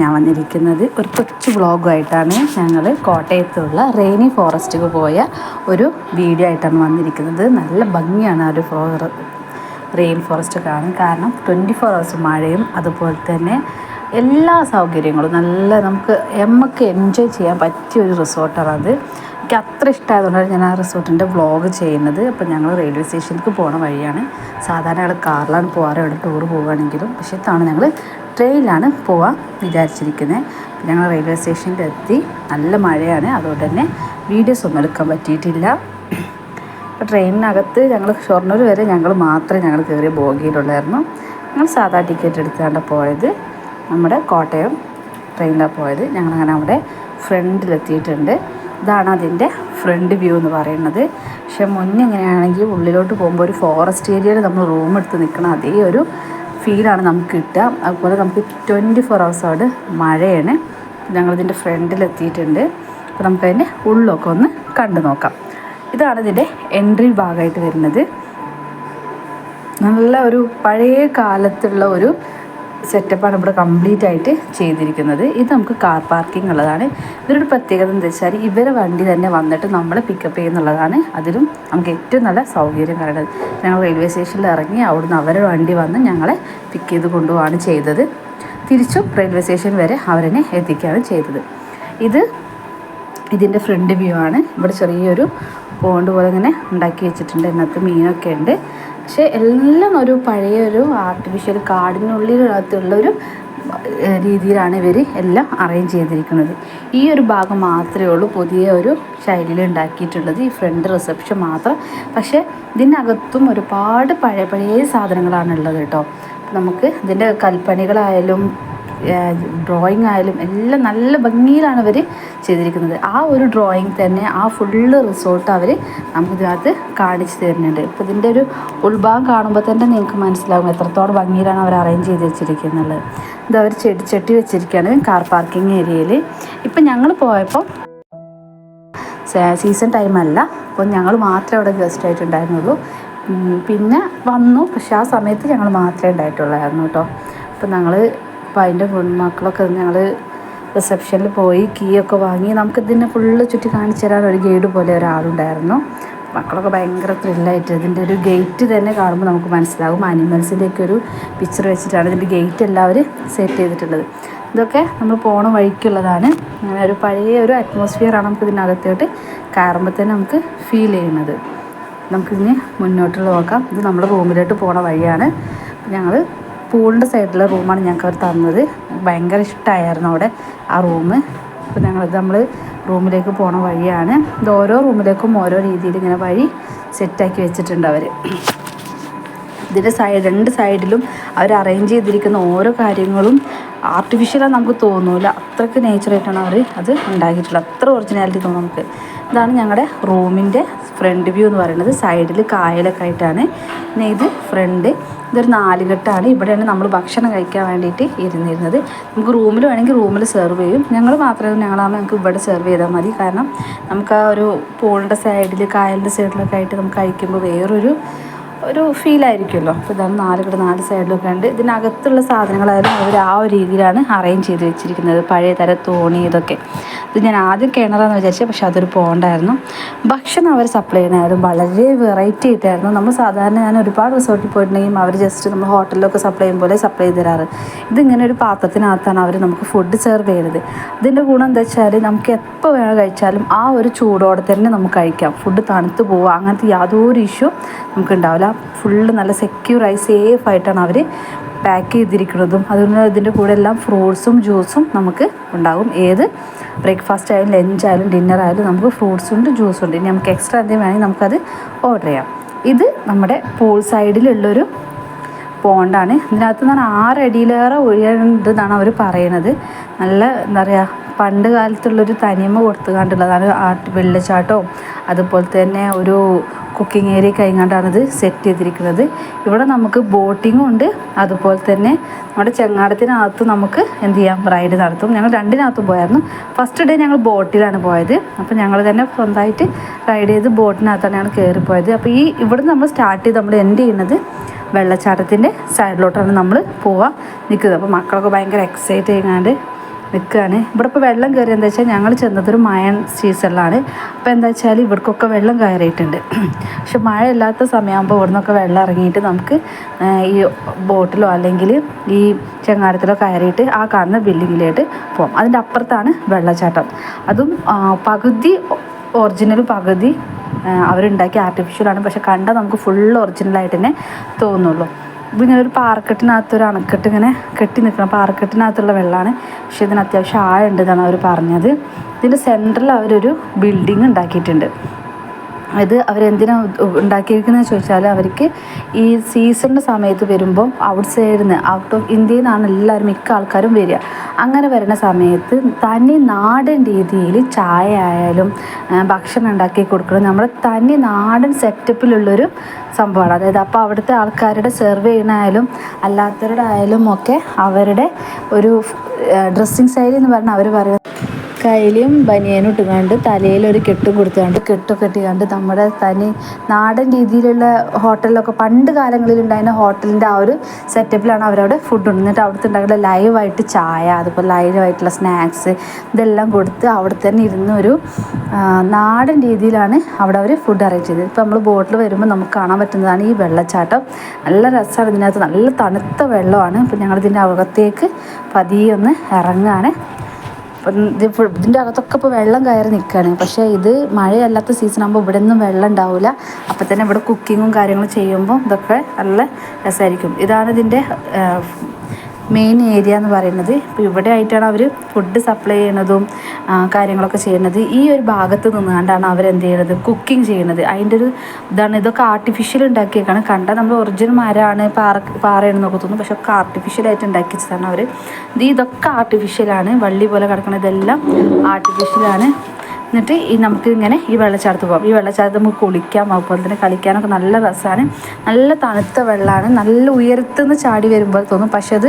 ഞാൻ വന്നിരിക്കുന്നത് ഒരു കൊച്ചു വ്ളോഗുമായിട്ടാണ് ഞങ്ങൾ കോട്ടയത്തുള്ള റെയിനി ഫോറസ്റ്റിൽ പോയ ഒരു വീഡിയോ ആയിട്ടാണ് വന്നിരിക്കുന്നത്. നല്ല ഭംഗിയാണ് ആ ഒരു ഫോർ റെയിൻ ഫോറസ്റ്റ് കാണാൻ. കാരണം ട്വന്റി ഫോർ ഹവേഴ്സ് മഴയും അതുപോലെ തന്നെ എല്ലാ സൗകര്യങ്ങളും നല്ല നമുക്ക് എമ്മക്ക് എൻജോയ് ചെയ്യാൻ പറ്റിയ ഒരു റിസോർട്ടാണ് അത്. എനിക്ക് അത്ര ഇഷ്ടമായതുകൊണ്ടാണ് ഞാൻ ആ റിസോർട്ടിന്റെ വ്ളോഗ് ചെയ്യുന്നത്. അപ്പോൾ ഞങ്ങൾ റെയിൽവേ സ്റ്റേഷനിലേക്ക് പോണ വഴിയാണ്. സാധാരണ ഞങ്ങൾ കാറിലാണ് പോകാറ് ഇവിടെ ടൂർ പോവുകയാണെങ്കിലും. പക്ഷേ ഇത്തവണ ഞങ്ങൾ ട്രെയിനിലാണ് പോവാൻ വിചാരിച്ചിരിക്കുന്നത് ഞങ്ങൾ റെയിൽവേ സ്റ്റേഷനിൽ എത്തി. നല്ല മഴയാണ്. അതുകൊണ്ട് തന്നെ വീഡിയോസ് ഒന്നും എടുക്കാൻ പറ്റിയിട്ടില്ല. അപ്പോൾ ട്രെയിനിനകത്ത് ഞങ്ങൾ ഷൊർണൂർ വരെ ഞങ്ങൾ മാത്രമേ ഞങ്ങൾ കയറിയ ബോഗിയിലുള്ളായിരുന്നു. ഞങ്ങൾ സാധാ ടിക്കറ്റ് എടുത്താണ്ട് പോയത്. നമ്മുടെ കോട്ടയം ട്രെയിനിലാണ് പോയത്. ഞങ്ങളങ്ങനെ അവിടെ ഫ്രണ്ടിലെത്തിയിട്ടുണ്ട്. ഇതാണ് അതിന്റെ ഫ്രണ്ട് വ്യൂ എന്ന് പറയുന്നത്. പക്ഷേ മുന്നേ എങ്ങനെയാണെങ്കിൽ ഉള്ളിലോട്ട് പോകുമ്പോൾ ഒരു ഫോറസ്റ്റ് ഏരിയയിൽ നമ്മൾ റൂം എടുത്ത് നിൽക്കണം അതേ ഒരു ഫീലാണ് നമുക്ക് കിട്ടുക. അതുപോലെ നമുക്ക് ട്വന്റി ഫോർ ഹവേഴ്സ് അവിടെ മഴയാണ്. ഞങ്ങളിതിന്റെ ഫ്രണ്ടിലെത്തിയിട്ടുണ്ട് അപ്പോൾ നമുക്കതിന്റെ ഉള്ളൊക്കെ ഒന്ന് കണ്ടു നോക്കാം. ഇതാണ് ഇതിന്റെ എൻട്രി ഭാഗമായിട്ട് വരുന്നത്. നല്ല ഒരു പഴയ കാലത്തുള്ള ഒരു സെറ്റപ്പാണ് ഇവിടെ കംപ്ലീറ്റ് ആയിട്ട് ചെയ്തിരിക്കുന്നത്. ഇത് നമുക്ക് കാർ പാർക്കിംഗ് ഉള്ളതാണ്. ഇവരുടെ പ്രത്യേകത എന്താ വെച്ചാൽ ഇവരെ വണ്ടി തന്നെ വന്നിട്ട് നമ്മളെ പിക്കപ്പ് ചെയ്യുന്നുള്ളതാണ്. അതിലും നമുക്ക് ഏറ്റവും നല്ല സൗകര്യം കാരണം ഞങ്ങൾ റെയിൽവേ സ്റ്റേഷനിൽ ഇറങ്ങി അവിടുന്ന് അവരുടെ വണ്ടി വന്ന് ഞങ്ങളെ പിക്ക് ചെയ്ത് കൊണ്ടുപോവാണ് ചെയ്തത്. തിരിച്ചും റെയിൽവേ സ്റ്റേഷൻ വരെ അവരെന്നെ എത്തിക്കുകയാണ് ചെയ്തത്. ഇത് ഇതിന്റെ ഫ്രണ്ട് വ്യൂ ആണ്. ഇവിടെ ചെറിയൊരു പോണ്ട് പോലെ ഇങ്ങനെ ഉണ്ടാക്കി വെച്ചിട്ടുണ്ട്. അതിനകത്ത് മീനൊക്കെ ഉണ്ട്. പക്ഷേ എല്ലാം ഒരു പഴയ ഒരു ആർട്ടിഫിഷ്യൽ കാടിനുള്ളിനകത്തുള്ള ഒരു രീതിയിലാണ് ഇവർ എല്ലാം അറേഞ്ച് ചെയ്തിരിക്കുന്നത്. ഈ ഒരു ഭാഗം മാത്രമേ ഉള്ളൂ പുതിയ ഒരു ശൈലിയിൽ ഉണ്ടാക്കിയിട്ടുള്ളത്. ഈ ഫ്രണ്ട് റിസപ്ഷൻ മാത്രം. പക്ഷേ ഇതിനകത്തും ഒരുപാട് പഴയ പഴയ സാധനങ്ങളാണ് ഉള്ളത് കേട്ടോ. നമുക്ക് ഇതിന്റെ കൽപ്പണികളായാലും ഡ്രോയിങ് ആയാലും എല്ലാം നല്ല ഭംഗിയിലാണ് അവർ ചെയ്തിരിക്കുന്നത്. ആ ഒരു ഡ്രോയിങ് തന്നെ ആ ഫുള്ള് റിസോർട്ട് അവർ നമുക്കിതിനകത്ത് കാണിച്ചു തരുന്നുണ്ട്. ഇപ്പോൾ ഇതിന്റെ ഒരു ഉൾഭാഗം കാണുമ്പോൾ തന്നെ നിങ്ങൾക്ക് മനസ്സിലാകും എത്രത്തോളം ഭംഗിയിലാണ് അവർ അറേഞ്ച് ചെയ്ത് വെച്ചിരിക്കുന്നത്. ഇത് അവർ ചെടി ചട്ടി വെച്ചിരിക്കുകയാണ് കാർ പാർക്കിംഗ് ഏരിയയിൽ ഇപ്പം ഞങ്ങൾ പോയപ്പോൾ സീസൺ ടൈം അല്ല. അപ്പോൾ ഞങ്ങൾ മാത്രമേ അവിടെ ഗസ്റ്റ് ആയിട്ടുണ്ടായിരുന്നുള്ളൂ പിന്നെ വന്നു. പക്ഷെ ആ സമയത്ത് ഞങ്ങൾ മാത്രമേ ഉണ്ടായിട്ടുള്ളായിരുന്നു കേട്ടോ. അപ്പോൾ ഞങ്ങൾ അപ്പോൾ അതിന്റെ മക്കളൊക്കെ ഞങ്ങൾ റിസപ്ഷനിൽ പോയി കീ ഒക്കെ വാങ്ങി. നമുക്ക് ഇതിനെ ഫുള്ള് ചുറ്റി കാണിച്ചു തരാൻ ഒരു ഗൈഡ് പോലെ ഒരാളുണ്ടായിരുന്നു. മക്കളൊക്കെ ഭയങ്കര ത്രില്ലായിട്ട് ഇതിന്റെ ഒരു ഗേറ്റ് തന്നെ കാണുമ്പോൾ നമുക്ക് മനസ്സിലാകും അനിമൽസിന്റെയൊക്കെ ഒരു പിക്ചർ വെച്ചിട്ടാണ് ഇതിന്റെ ഗേറ്റ് എല്ലാവരും സെറ്റ് ചെയ്തിട്ടുള്ളത്. ഇതൊക്കെ നമ്മൾ പോണ വഴിക്കുള്ളതാണ്. അങ്ങനെ ഒരു പഴയ ഒരു അറ്റ്മോസ്ഫിയറാണ് നമുക്ക് ഇതിനകത്തോട്ട് കയറുമ്പോൾ തന്നെ നമുക്ക് ഫീൽ ചെയ്യുന്നത്. നമുക്കിതിന് മുന്നോട്ടുള്ള നോക്കാം. ഇത് നമ്മുടെ റൂമിലോട്ട് പോണ വഴിയാണ്. ഞങ്ങൾ പൂളിന്റെ സൈഡിലെ റൂമാണ് ഞങ്ങൾക്ക് അവർ തന്നത്. ഭയങ്കര ഇഷ്ടമായിരുന്നു അവിടെ ആ റൂം അപ്പോൾ ഞങ്ങൾ നമ്മൾ റൂമിലേക്ക് പോണ വഴിയാണ്. ഇത് ഓരോ റൂമിലേക്കും ഓരോ രീതിയിൽ ഇങ്ങനെ വഴി സെറ്റാക്കി വെച്ചിട്ടുണ്ട് അവർ. ഇതിന്റെ സൈഡ് രണ്ട് സൈഡിലും അവർ അറേഞ്ച് ചെയ്തിരിക്കുന്ന ഓരോ കാര്യങ്ങളും ആർട്ടിഫിഷ്യലാണ് നമുക്ക് തോന്നൂല. അത്രയ്ക്ക് നേച്ചറായിട്ടാണ് അവർ അത് ഉണ്ടാക്കിയിട്ടുള്ളത്. അത്ര ഒറിജിനാലിറ്റി തോന്നും നമുക്ക്. ഇതാണ് ഞങ്ങളുടെ റൂമിന്റെ ഫ്രണ്ട് വ്യൂ എന്ന് പറയുന്നത് സൈഡിൽ കായലൊക്കെ ആയിട്ടാണ്. പിന്നെ ഇത് ഫ്രണ്ട്. ഇതൊരു നാലുകെട്ടാണ്. ഇവിടെയാണ് നമ്മൾ ഭക്ഷണം കഴിക്കാൻ വേണ്ടിയിട്ട് ഇരുന്നിരുന്നത്. നമുക്ക് റൂമിൽ വേണമെങ്കിൽ റൂമിൽ സെർവ് ചെയ്യും. ഞങ്ങൾ മാത്രമേ ഞങ്ങളാകുമ്പോൾ ഞങ്ങൾക്ക് ഇവിടെ സെർവ് ചെയ്താൽ മതി. കാരണം നമുക്ക് ആ ഒരു പൂളിന്റെ സൈഡിൽ കായലിന്റെ സൈഡിലൊക്കെ ആയിട്ട് നമുക്ക് കഴിക്കുമ്പോൾ വേറൊരു ഒരു ഫീലായിരിക്കുമല്ലോ അപ്പോൾ ഇതാണ് നാല് കൂടെ നാല് സൈഡിലൊക്കെ ഉണ്ട്. ഇതിനകത്തുള്ള സാധനങ്ങളായാലും അവർ ആ ഒരു രീതിയിലാണ് അറേഞ്ച് ചെയ്ത് വെച്ചിരിക്കുന്നത്. പഴയ തര തോണി ഇതൊക്കെ. ഇത് ഞാൻ ആദ്യം കിണറാന്ന് വിചാരിച്ചത് പക്ഷെ അതൊരു പോണ്ടായിരുന്നു ഭക്ഷണം അവർ സപ്ലൈ ചെയ്യണമായിരുന്നു വളരെ വെറൈറ്റി ആയിട്ടായിരുന്നു. നമ്മൾ സാധാരണ ഞാൻ ഒരുപാട് റിസോർട്ടിൽ പോയിട്ടുണ്ടെങ്കിൽ അവർ ജസ്റ്റ് നമ്മൾ ഹോട്ടലിലൊക്കെ സപ്ലൈ ചെയ്യും പോലെ സപ്ലൈ ചെയ്ത് തരാറ്. ഇതിങ്ങനെ ഒരു പാത്രത്തിനകത്താണ് അവർ നമുക്ക് ഫുഡ് സെർവ് ചെയ്യുന്നത്. ഇതിന്റെ ഗുണം എന്താ വെച്ചാൽ നമുക്ക് എപ്പോൾ വേണം കഴിച്ചാലും ആ ഒരു ചൂടോടെ തന്നെ നമുക്ക് കഴിക്കാം. ഫുഡ് തണുത്ത് പോവുക. അങ്ങനത്തെ യാതൊരു ഇഷ്യൂ നമുക്ക് ഉണ്ടാവില്ല ഫുള്ള് നല്ല സെക്യൂറായി സേഫ് ആയിട്ടാണ് അവർ പാക്ക് ചെയ്തിരിക്കുന്നതും. അതുകൊണ്ട് ഇതിന്റെ കൂടെ എല്ലാം ഫ്രൂട്ട്സും ജ്യൂസും നമുക്ക് ഉണ്ടാകും ഏത് ബ്രേക്ക്ഫാസ്റ്റ് ആയാലും ലഞ്ച് ആയാലും ഡിന്നർ ആയാലും നമുക്ക് ഫ്രൂട്ട്സും ഉണ്ട് ജ്യൂസും ഉണ്ട്. ഇനി നമുക്ക് എക്സ്ട്രാ എന്തെങ്കിലും വേണമെങ്കിൽ നമുക്കത് ഓർഡർ ചെയ്യാം. ഇത് നമ്മുടെ പൂൾ സൈഡിലുള്ളൊരു പോണ്ടാണ് ഇതിനകത്ത് നിന്ന് ആറടിയിലേറെ ഒഴിയുണ്ടെന്നാണ് അവർ പറയുന്നത് നല്ല എന്താ പറയുക പണ്ട് കാലത്തുള്ളൊരു തനിമ കൊടുത്തുകൊണ്ടുള്ളതാണ് ആ വെള്ളച്ചാട്ടവും. അതുപോലെ തന്നെ ഒരു കുക്കിംഗ് ഏരിയ കഴിഞ്ഞാണ്ടാണിത് സെറ്റ് ചെയ്തിരിക്കുന്നത്. ഇവിടെ നമുക്ക് ബോട്ടിങ്ങും ഉണ്ട്. അതുപോലെ തന്നെ നമ്മുടെ ചെങ്ങാടത്തിനകത്ത് നമുക്ക് എന്ത് ചെയ്യാം? റൈഡ് നടത്തും. ഞങ്ങൾ രണ്ടിനകത്തും പോയായിരുന്നു. ഫസ്റ്റ് ഡേ ഞങ്ങൾ ബോട്ടിലാണ് പോയത്. അപ്പോൾ ഞങ്ങൾ തന്നെ സ്വന്തമായിട്ട് റൈഡ് ചെയ്ത് ബോട്ടിനകത്താണ് ഞങ്ങൾ കയറിപ്പോയത് അപ്പോൾ ഈ ഇവിടെ നമ്മൾ സ്റ്റാർട്ട് ചെയ്ത് നമ്മൾ എൻഡ് ചെയ്യുന്നത് വെള്ളച്ചാട്ടത്തിന്റെ സൈഡിലോട്ടാണ് നമ്മൾ പോവാൻ നിൽക്കുന്നത്. അപ്പോൾ മക്കളൊക്കെ ഭയങ്കര എക്സൈറ്റ് ചെയ്യാണ്ട് നിൽക്കുകയാണ്. ഇവിടെ ഇപ്പോൾ വെള്ളം കയറി എന്താ വെച്ചാൽ ഞങ്ങൾ ചെന്നതൊരു മായൻ സീസണിലാണ്. അപ്പോൾ എന്താ വെച്ചാൽ ഇവിടേക്കൊക്കെ വെള്ളം കയറിയിട്ടുണ്ട്. പക്ഷെ മഴ ഇല്ലാത്ത സമയമാകുമ്പോൾ ഇവിടെ നിന്നൊക്കെ വെള്ളം ഇറങ്ങിയിട്ട് നമുക്ക് ഈ ബോട്ടിലോ അല്ലെങ്കിൽ ഈ ചെങ്ങാടത്തിലോ കയറിയിട്ട് ആ കാണുന്ന ബിൽഡിങ്ങിലോട്ട് പോകും. അതിന്റെ അപ്പുറത്താണ് വെള്ളച്ചാട്ടം. അതും പകുതി ഒറിജിനൽ പകുതി അവരുണ്ടാക്കിയ ആർട്ടിഫിഷ്യലാണ് പക്ഷെ കണ്ടാൽ നമുക്ക് ഫുൾ ഒറിജിനലായിട്ട് തന്നെ തോന്നുള്ളൂ. ഇതിങ്ങനെ ഒരു പാറക്കെട്ടിനകത്ത് ഒരു അണക്കെട്ട് ഇങ്ങനെ കെട്ടി നിൽക്കണം. പാറക്കെട്ടിനകത്തുള്ള വെള്ളമാണ് പക്ഷേ ഇതിന് അത്യാവശ്യം ആഴമുണ്ട് എന്നാണ് അവർ പറഞ്ഞത്. ഇതിന്റെ സെന്ററിൽ അവരൊരു ബിൽഡിംഗ് ഉണ്ടാക്കിയിട്ടുണ്ട്. ഇത് അവരെന്തിനാണ് ഉണ്ടാക്കിയിരിക്കുന്നത് ചോദിച്ചാൽ അവർക്ക് ഈ സീസണിന്റെ സമയത്ത് വരുമ്പോൾ ഔട്ട് സൈഡിൽ നിന്ന് ഔട്ട് ഓഫ് ഇന്ത്യയിൽ നിന്നാണ് എല്ലാവരും മിക്ക ആൾക്കാരും വരിക. അങ്ങനെ വരുന്ന സമയത്ത് തനി നാടൻ രീതിയിൽ ചായ ആയാലും ഭക്ഷണം ഉണ്ടാക്കി കൊടുക്കണം. നമ്മുടെ തനി നാടൻ സെറ്റപ്പിലുള്ളൊരു സംഭവമാണ്. അതായത് അപ്പോൾ അവിടുത്തെ ആൾക്കാരുടെ സെർവ് ചെയ്യണായാലും അല്ലാത്തവരുടെ ആയാലും ഒക്കെ അവരുടെ ഒരു ഡ്രസ്സിങ് ശൈലി എന്ന് പറഞ്ഞാൽ അവർ പറയുന്നത് കയ്യിലും ബനിയനും ഇട്ടുകൊണ്ട് തലയിൽ ഒരു കെട്ടും കൊടുത്തുകൊണ്ട് കെട്ടൊക്കെ ഇട്ടുകൊണ്ട് നമ്മുടെ തനി നാടൻ രീതിയിലുള്ള ഹോട്ടലിലൊക്കെ പണ്ട് കാലങ്ങളിൽ ഉണ്ടായിരുന്ന ഹോട്ടലിന്റെ ആ ഒരു സെറ്റപ്പിലാണ് അവരവിടെ ഫുഡ് ഉണ്ട് എന്നിട്ട് അവിടുത്തെ ഉണ്ടാക്കുന്ന ലൈവായിട്ട് ചായ അതുപോലെ ലൈവായിട്ടുള്ള സ്നാക്സ് ഇതെല്ലാം കൊടുത്ത് അവിടെ തന്നെ ഇരുന്ന് ഒരു നാടൻ രീതിയിലാണ് അവിടെ അവർ ഫുഡ് അറേഞ്ച് ചെയ്തത്. ഇപ്പോൾ നമ്മൾ ബോട്ടിൽ വരുമ്പോൾ നമുക്ക് കാണാൻ പറ്റുന്നതാണ് ഈ വെള്ളച്ചാട്ടം. നല്ല രസമാണ് ഇതിനകത്ത്. നല്ല തണുത്ത വെള്ളമാണ്. അപ്പോൾ ഞങ്ങളിതിന്റെ അകത്തേക്ക് പതിയെ ഒന്ന് ഇറങ്ങുകയാണ് അപ്പം ഇത് ഇതിന്റെ അകത്തൊക്കെ ഇപ്പോൾ വെള്ളം കയറി നിൽക്കുകയാണ് പക്ഷേ ഇത് മഴയല്ലാത്ത സീസൺ ആകുമ്പോൾ ഇവിടെ ഒന്നും വെള്ളം ഉണ്ടാവില്ല അപ്പം തന്നെ ഇവിടെ കുക്കിങ്ങും കാര്യങ്ങളും ചെയ്യുമ്പോൾ ഇതൊക്കെ നല്ല രസമായിരിക്കും ഇതാണ് ഇതിന്റെ മെയിൻ ഏരിയ എന്ന് പറയുന്നത്. ഇപ്പോൾ ഇവിടെ ആയിട്ടാണ് അവർ ഫുഡ് സപ്ലൈ ചെയ്യുന്നതും കാര്യങ്ങളൊക്കെ ചെയ്യുന്നത്. ഈ ഒരു ഭാഗത്ത് നിന്നുകൊണ്ടാണ് അവർ എന്ത് ചെയ്യുന്നത്? കുക്കിംഗ് ചെയ്യുന്നത്. അതിന്റെ ഒരു ഇതാണ്. ഇതൊക്കെ ആർട്ടിഫിഷ്യൽ ഉണ്ടാക്കിയേക്കാണ്. കണ്ടാൽ നമ്മൾ ഒറിജിനൽ മരമാണ് പാറ പാറയാണ് നോക്കി തോന്നുന്നു. പക്ഷെ ഒക്കെ ആർട്ടിഫിഷ്യലായിട്ട് ഉണ്ടാക്കിച്ചതാണ് അവർ ഇത് ഇതൊക്കെ ആർട്ടിഫിഷ്യലാണ് വള്ളി പോലെ കിടക്കണ ഇതെല്ലാം ആർട്ടിഫിഷ്യലാണ് എന്നിട്ട് ഈ നമുക്ക് ഇങ്ങനെ ഈ വെള്ളച്ചാട്ടത്ത് പോകാം ഈ വെള്ളച്ചാട്ടത്ത് നമുക്ക് കുളിക്കാം അതുപോലെ തന്നെ കളിക്കാനൊക്കെ നല്ല രസമാണ്. നല്ല തണുത്ത വെള്ളമാണ്. നല്ല ഉയരത്തുനിന്ന് ചാടി വരുമ്പോൾ തോന്നും. പക്ഷെ അത്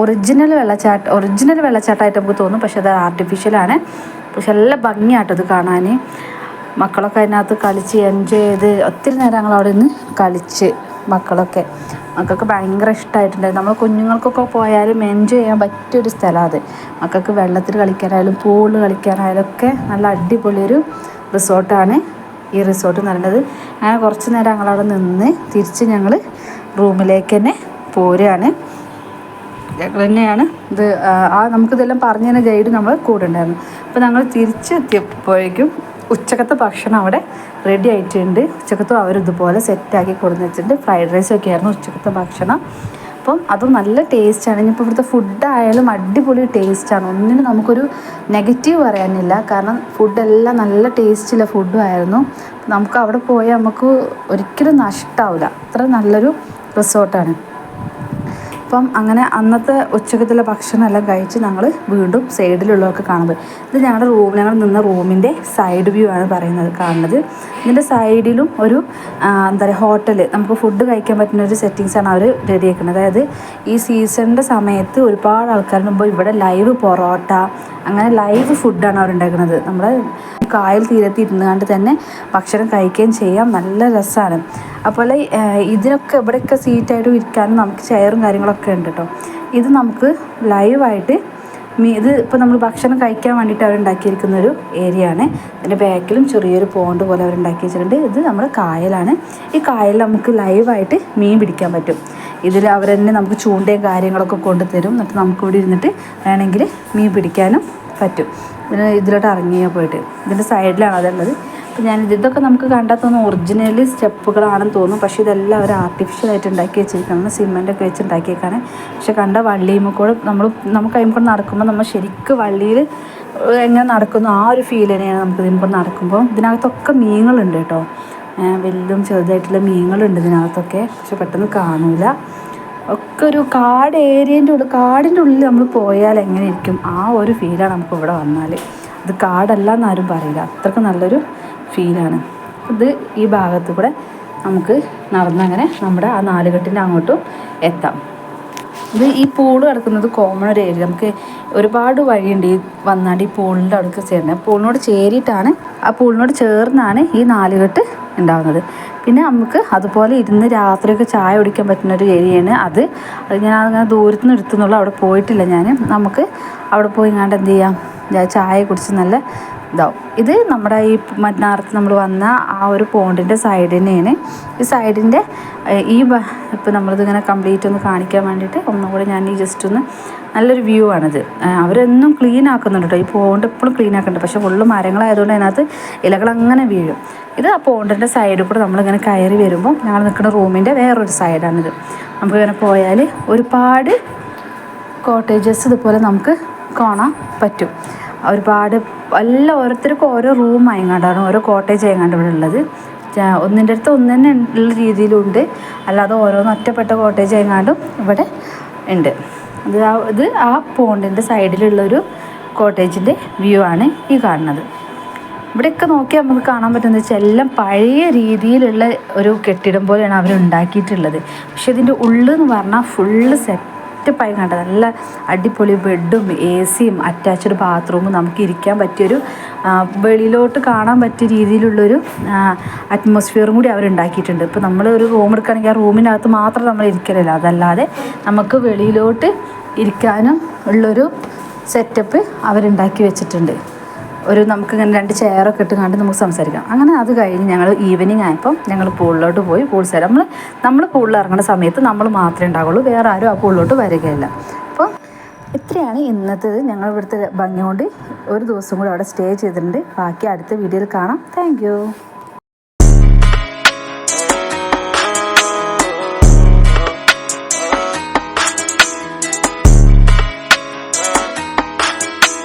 ഒറിജിനൽ വെള്ളച്ചാട്ടം ഒറിജിനൽ വെള്ളച്ചാട്ടമായിട്ട് നമുക്ക് തോന്നും. പക്ഷെ അത് ആർട്ടിഫിഷ്യലാണ് പക്ഷെ നല്ല ഭംഗിയായിട്ടത് കാണാൻ മക്കളൊക്കെ അതിനകത്ത് കളിച്ച് എൻജോയ് ചെയ്ത് ഒത്തിരി നേരം അവിടെ നിന്ന് കളിച്ച് മക്കളൊക്കെ. മക്കൾക്ക് ഭയങ്കര ഇഷ്ടമായിട്ടുണ്ടായിരുന്നു നമ്മൾ കുഞ്ഞുങ്ങൾക്കൊക്കെ പോയാലും എൻജോയ് ചെയ്യാൻ പറ്റിയൊരു സ്ഥലമാണ് അത്. മക്കൾക്ക് വെള്ളത്തിൽ കളിക്കാനായാലും പൂളിൽ കളിക്കാനായാലും ഒക്കെ നല്ല അടിപൊളിയൊരു റിസോർട്ടാണ് ഈ റിസോർട്ട് എന്ന് പറയുന്നത്. അങ്ങനെ കുറച്ച് നേരം ഞങ്ങളവിടെ നിന്ന് തിരിച്ച് ഞങ്ങൾ റൂമിലേക്ക് തന്നെ പോരുകയാണ്. ഞങ്ങൾ തന്നെയാണ് ഇത് ആ നമുക്കിതെല്ലാം പറഞ്ഞു തന്നെ ഗൈഡ് നമ്മൾ കൂടെ ഉണ്ടായിരുന്നു. അപ്പോൾ ഞങ്ങൾ തിരിച്ചെത്തിയപ്പോഴേക്കും ഉച്ചക്കത്തെ ഭക്ഷണം അവിടെ റെഡി ആയിട്ടുണ്ട്. ഉച്ചക്കത്തും അവരിതുപോലെ സെറ്റാക്കി കൊടുന്ന് വെച്ചിട്ടുണ്ട്. ഫ്രൈഡ് റൈസ് ഒക്കെ ആയിരുന്നു ഉച്ചക്കത്തെ ഭക്ഷണം. അപ്പം അതും നല്ല ടേസ്റ്റാണ് ഇനിയിപ്പോൾ ഇവിടുത്തെ ഫുഡായാലും അടിപൊളി ടേസ്റ്റാണ് ഒന്നിനും നമുക്കൊരു നെഗറ്റീവ് പറയാനില്ല. കാരണം ഫുഡെല്ലാം നല്ല ടേസ്റ്റുള്ള ഫുഡും ആയിരുന്നു. നമുക്ക് അവിടെ പോയാൽ നമുക്ക് ഒരിക്കലും നഷ്ടമാവില്ല അത്ര നല്ലൊരു റിസോർട്ടാണ് അപ്പം അങ്ങനെ അന്നത്തെ ഉച്ചക്കത്തിലെ ഭക്ഷണമെല്ലാം കഴിച്ച് ഞങ്ങൾ വീണ്ടും സൈഡിലുള്ളതൊക്കെ കാണുന്നത്. ഇത് ഞങ്ങളുടെ റൂം ഞങ്ങൾ നിന്ന റൂമിന്റെ സൈഡ് വ്യൂ ആണ് പറയുന്നത് കാണുന്നത്. ഇതിന്റെ സൈഡിലും ഒരു എന്താ പറയുക ഹോട്ടൽ നമുക്ക് ഫുഡ് കഴിക്കാൻ പറ്റുന്ന ഒരു സെറ്റിങ്സാണ് അവർ റെഡി ആക്കുന്നത് അതായത് ഈ സീസണിന്റെ സമയത്ത് ഒരുപാട് ആൾക്കാർ മുമ്പ് ഇവിടെ ലൈവ് പൊറോട്ട അങ്ങനെ ലൈവ് ഫുഡാണ് അവർ ഉണ്ടാക്കുന്നത് നമ്മുടെ കായൽ തീരത്ത് ഇരുന്നുകൊണ്ട് തന്നെ ഭക്ഷണം കഴിക്കുകയും ചെയ്യാം. നല്ല രസമാണ് അപ്പോൾ ഇതിനൊക്കെ ഇവിടെയൊക്കെ സീറ്റായിട്ട് ഇരിക്കാനും നമുക്ക് ചെയറും കാര്യങ്ങളൊക്കെ ഉണ്ട് കേട്ടോ ഇത് നമുക്ക് ലൈവായിട്ട് ഇത് ഇപ്പോൾ നമ്മൾ ഭക്ഷണം കഴിക്കാൻ വേണ്ടിയിട്ട് അവരുണ്ടാക്കിയിരിക്കുന്ന ഒരു ഏരിയ ആണ്. ഇതിന്റെ ബാക്കിലും ചെറിയൊരു പോണ്ട് പോലെ അവരുണ്ടാക്കി വെച്ചിട്ടുണ്ട് ഇത് നമ്മുടെ കായലാണ്. ഈ കായലിൽ നമുക്ക് ലൈവായിട്ട് മീൻ പിടിക്കാൻ പറ്റും. ഇതിൽ അവർ തന്നെ നമുക്ക് ചൂണ്ടയും കാര്യങ്ങളൊക്കെ കൊണ്ടുതരും. എന്നിട്ട് നമുക്കിവിടെ ഇരുന്നിട്ട് വേണമെങ്കിൽ മീൻ പിടിക്കാനും പറ്റും. ഇതിന് ഇതിലോട്ട് ഇറങ്ങിയാൽ പോയിട്ട്. ഇതിന്റെ സൈഡിലാണ് അതുള്ളത്. അപ്പോൾ ഞാൻ ഇതൊക്കെ നമുക്ക് കണ്ടാൽ തോന്നുന്നു ഒറിജിനൽ സ്റ്റെപ്പുകളാണെന്ന് തോന്നും. പക്ഷേ ഇതെല്ലാം അവർ ആർട്ടിഫിഷ്യലായിട്ട് ഉണ്ടാക്കി വെച്ചിരിക്കണം സിമെന്റൊക്കെ വെച്ച് ഉണ്ടാക്കിയേക്കാണ്. പക്ഷെ കണ്ട വള്ളിയുമ്പോൾ കൂടെ നമ്മൾ നമുക്ക് അതിൽ നടക്കുമ്പോൾ നമ്മൾ ശരിക്കും വള്ളിയിൽ എങ്ങനെ നടക്കുന്നു ആ ഒരു ഫീൽ തന്നെയാണ് നമുക്ക് ഇതിമ്പോൾ നടക്കുമ്പോൾ ഇതിനകത്തൊക്കെ മീനുകളുണ്ട് കേട്ടോ. വലുതും ചെറുതായിട്ടുള്ള മീനുകളുണ്ട് ഇതിനകത്തൊക്കെ. പക്ഷെ പെട്ടെന്ന് കാണൂല. ഒക്കെ ഒരു കാട് ഏരിയന്റെ ഉള്ളിൽ കാടിന്റെ ഉള്ളിൽ നമ്മൾ പോയാൽ എങ്ങനെ ഇരിക്കും? ആ ഒരു ഫീലാണ് നമുക്ക് ഇവിടെ വന്നാൽ. ഇത് കാടല്ല എന്നാരും പറയില്ല. അത്രയ്ക്ക് നല്ലൊരു ഫീലാണ് ഇത് ഈ ഭാഗത്ത് കൂടെ നമുക്ക് നടന്നങ്ങനെ നമ്മുടെ ആ നാലുകെട്ടിന്റെ അങ്ങോട്ടും എത്താം. ഇത് ഈ പൂൾ കിടക്കുന്നത് കോമൺ ഒരു ഏരിയ നമുക്ക് ഒരുപാട് വഴിയുണ്ട് ഈ വന്നാണ്ട് ഈ പൂളിന്റെ അടുക്ക് ചേരുന്നത്. പൂളിനോട് ചേരിയിട്ടാണ് ആ പൂളിനോട് ചേർന്നാണ് ഈ നാലുകെട്ട് ഉണ്ടാകുന്നത് പിന്നെ നമുക്ക് അതുപോലെ ഇരുന്ന് രാത്രിയൊക്കെ ചായ കുടിക്കാൻ പറ്റുന്ന ഒരു ഏരിയയാണ് അത്. അത് ഞാൻ അങ്ങനെ ദൂരത്തുനിന്ന് എടുത്തുന്നുള്ളൂ അവിടെ പോയിട്ടില്ല ഞാൻ നമുക്ക് അവിടെ പോയി ഇങ്ങാണ്ട് എന്ത് ചെയ്യാം? ചായ കുടിച്ച് നല്ല ഇതാവും ഇത് നമ്മുടെ ഈ മന്നാർത്ത് നമ്മൾ വന്ന ആ ഒരു പോണ്ടിന്റെ സൈഡിനെയാണ്. ഈ സൈഡിന്റെ ഈ ഇപ്പോൾ നമ്മളിതിങ്ങനെ കംപ്ലീറ്റ് ഒന്ന് കാണിക്കാൻ വേണ്ടിയിട്ട് ഒന്നുകൂടി ഞാൻ ഈ ജസ്റ്റ് ഒന്ന് നല്ലൊരു വ്യൂ ആണിത്. അവരെന്നും ക്ലീൻ ആക്കുന്നുണ്ട് കേട്ടോ ഈ പോണ്ട് എപ്പോഴും ക്ലീൻ ആക്കുന്നുണ്ട്. പക്ഷേ ഫുള്ള് മരങ്ങളായതുകൊണ്ട് അതിനകത്ത് ഇലകൾ അങ്ങനെ വീഴും. ഇത് ആ പോണ്ടിന്റെ സൈഡിൽ കൂടെ നമ്മളിങ്ങനെ കയറി വരുമ്പോൾ ഞങ്ങൾ നിൽക്കുന്ന റൂമിന്റെ വേറൊരു സൈഡാണിത് നമുക്കിങ്ങനെ പോയാൽ ഒരുപാട് കോട്ടേജസ് ഇതുപോലെ നമുക്ക് കാണാൻ പറ്റും. ഒരുപാട് എല്ലാം ഓരോരുത്തർക്കും ഓരോ റൂം ആയങ്ങാണ്ടാണ് ഓരോ കോട്ടേജ് ആയങ്ങാണ്ട് ഇവിടെ ഉള്ളത്. ഒന്നിന്റെ അടുത്ത് ഒന്ന് തന്നെ ഉള്ള രീതിയിലുണ്ട്. അല്ലാതെ ഓരോന്ന് ഒറ്റപ്പെട്ട കോട്ടേജ് ആയങ്ങാണ്ടും ഇവിടെ ഉണ്ട്. അത് ആ ഇത് ആ പോണ്ടിന്റെ സൈഡിലുള്ളൊരു കോട്ടേജിന്റെ വ്യൂ ആണ് ഈ കാണുന്നത്. ഇവിടെയൊക്കെ നോക്കിയാൽ നമുക്ക് കാണാൻ പറ്റുന്നത് വെച്ചാൽ എല്ലാം പഴയ രീതിയിലുള്ള ഒരു കെട്ടിടം പോലെയാണ് അവർ ഉണ്ടാക്കിയിട്ടുള്ളത്. പക്ഷെ ഇതിന്റെ ഉള്ളെന്ന് പറഞ്ഞാൽ ഫുള്ള് സെറ്റപ്പായി കണ്ടത്. നല്ല അടിപൊളി ബെഡും എ സിയും അറ്റാച്ച്ഡ് ബാത്റൂമും നമുക്ക് ഇരിക്കാൻ പറ്റിയൊരു വെളിയിലോട്ട് കാണാൻ പറ്റിയ രീതിയിലുള്ളൊരു അറ്റ്മോസ്ഫിയറും കൂടി അവരുണ്ടാക്കിയിട്ടുണ്ട് ഇപ്പോൾ നമ്മൾ ഒരു റൂം എടുക്കുകയാണെങ്കിൽ ആ റൂമിനകത്ത് മാത്രം നമ്മൾ ഇരിക്കലില്ല. അതല്ലാതെ നമുക്ക് വെളിയിലോട്ട് ഇരിക്കാനും ഉള്ളൊരു സെറ്റപ്പ് അവരുണ്ടാക്കി വെച്ചിട്ടുണ്ട്. ഒരു നമുക്ക് ഇങ്ങനെ രണ്ട് ചെയറൊക്കെ ഇട്ട് കണ്ട് നമുക്ക് സംസാരിക്കാം. അങ്ങനെ അത് കഴിഞ്ഞ് ഞങ്ങൾ ഈവനിങ് ആയപ്പം ഞങ്ങൾ പൂളിലോട്ട് പോയി. പൂൾ സൈഡ് നമ്മൾ നമ്മൾ പൂളിൽ ഇറങ്ങുന്ന സമയത്ത് നമ്മൾ മാത്രമേ ഉണ്ടാവുള്ളൂ. വേറെ ആരും ആ പൂളിലോട്ട് വരികയില്ല. അപ്പോൾ ഇത്രയാണ് ഇന്നത്തേത് ഞങ്ങൾ ഇവിടുത്തെ ഭംഗി കൊണ്ട് ഒരു ദിവസം കൂടി അവിടെ സ്റ്റേ ചെയ്തിട്ടുണ്ട്. ബാക്കി അടുത്ത വീഡിയോയിൽ കാണാം. താങ്ക്